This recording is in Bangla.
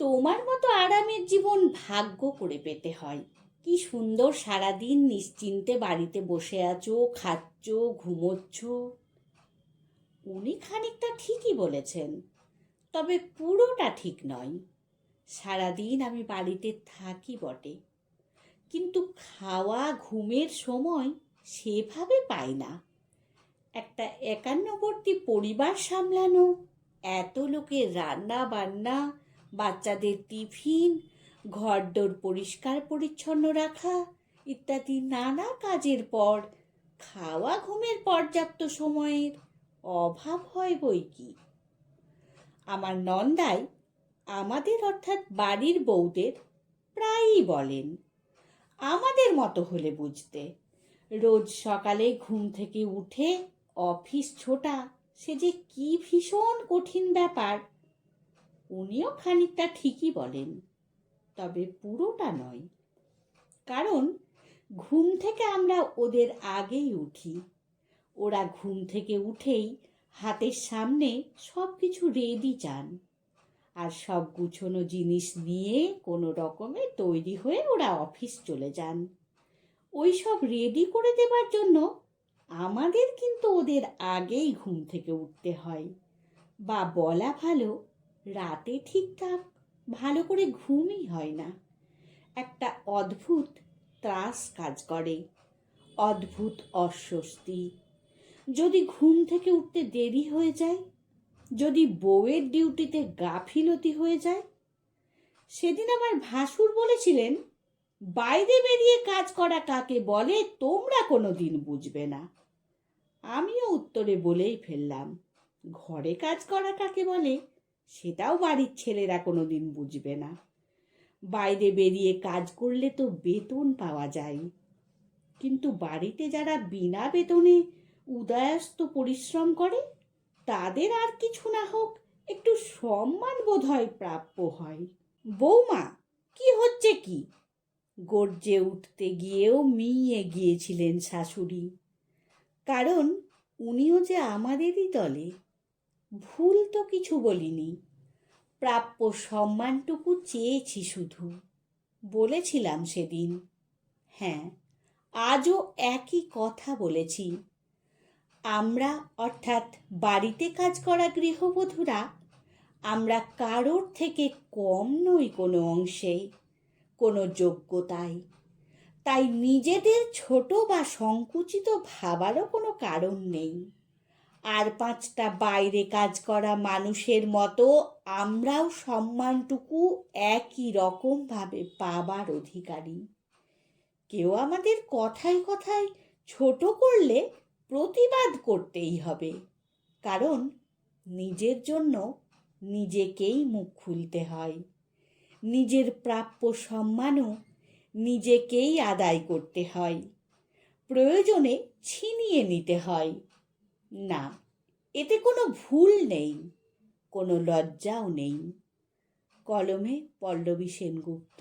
তোমার মতো আরামের জীবন ভাগ্য করে পেতে হয়। কি সুন্দর সারাদিন নিশ্চিন্তে বাড়িতে বসে আছো, খাচ্ছ, ঘুমোচ্ছ। উনি খানিকটা ঠিকই বলেছেন, তবে পুরোটা ঠিক নয়। সারাদিন আমি বাড়িতে থাকি বটে, কিন্তু খাওয়া, ঘুমের সময় সেভাবে পাই না। একটা একান্নবর্তী পরিবার সামলানো, এত লোকের রান্না বান্না বাচ্চাদের টিফিন, ঘরদোর পরিষ্কার পরিচ্ছন্ন রাখা ইত্যাদি নানা কাজের পর খাওয়া ঘুমের পর্যাপ্ত সময়ের অভাব হয় বই কি? আমার নন্দাই আমাদের অর্থাৎ বাড়ির বউদের প্রায়ই বলেন, আমাদের মতো হলে বুঝতে। রোজ সকালে ঘুম থেকে উঠে অফিস ছোটা, সে যে কি ভীষণ কঠিন ব্যাপার। উনিও খানিকটা ঠিকই বলেন, তবে পুরোটা নয়। কারণ ঘুম থেকে আমরা ওদের আগেই উঠি। ওরা ঘুম থেকে উঠেই হাতের সামনে সব কিছু রেডি চান। আর সব গুছোনো জিনিস নিয়ে কোনো রকমে তৈরি হয়ে ওরা অফিস চলে যান। ওই সব রেডি করে দেবার জন্য আমাদের কিন্তু ওদের আগেই ঘুম থেকে উঠতে হয়। বা বলা ভালো রাতে ঠিকঠাক, ভালো করে ঘুমই হয় না। একটা অদ্ভুত ত্রাস কাজ করে, অদ্ভুত অস্বস্তি। যদি ঘুম থেকে উঠতে দেরি হয়ে যায়, যদি বউয়ের ডিউটিতে গাফিলতি হয়ে যায়, সেদিন আমার ভাসুর বলেছিলেন, বাইরে বেরিয়ে কাজ করা কাকে বলে তোমরা কোনো দিন বুঝবে না। আমিও উত্তরে বলেই ফেললাম, ঘরে কাজ করা কাকে বলে? সেটাও বাড়ির ছেলেরা কোনো দিন বুঝবে না। বাইরে বেরিয়ে কাজ করলে তো বেতন পাওয়া যায়। কিন্তু বাড়িতে যারা বিনা বেতনে উদয়াস্ত পরিশ্রম করে, তাদের আর কিছু না হোক, একটু সম্মান বোধ হয় প্রাপ্য হয়। বৌমা, কি হচ্ছে কি? গর্জে উঠতে গিয়েও মিয়ে গিয়েছিলেন শাশুড়ি। কারণ উনিও যে আমাদেরই দলে, ভুল তো কিছু বলিনি। প্রাপ্য সম্মানটুকু চেয়েছি শুধু। বলেছিলাম সেদিন। হ্যাঁ আজও একই কথা বলেছি। আমরা অর্থাৎ বাড়িতে কাজ করা গৃহবধূরা, আমরা কারোর থেকে কম নই কোনো অংশে, কোনো যোগ্যতায়। তাই নিজেদের ছোট বা সংকুচিত ভাবারও কোনো কারণ নেই। আর পাঁচটা বাইরে কাজ করা মানুষের মতো আমরাও সম্মানটুকু একই রকমভাবে পাবার অধিকারী। কেউ আমাদের কথায় কথায় ছোট করলে প্রতিবাদ করতেই হবে, কারণ নিজের জন্য নিজেকেই মুখ খুলতে হয়। নিজের প্রাপ্য সম্মানও নিজেকেই আদায় করতে হয়। প্রয়োজনে ছিনিয়ে নিতে হয়। না এতে কোনো ভুল নেই কোনো লজ্জাও নেই। কলমে পল্লবী সেনগুপ্ত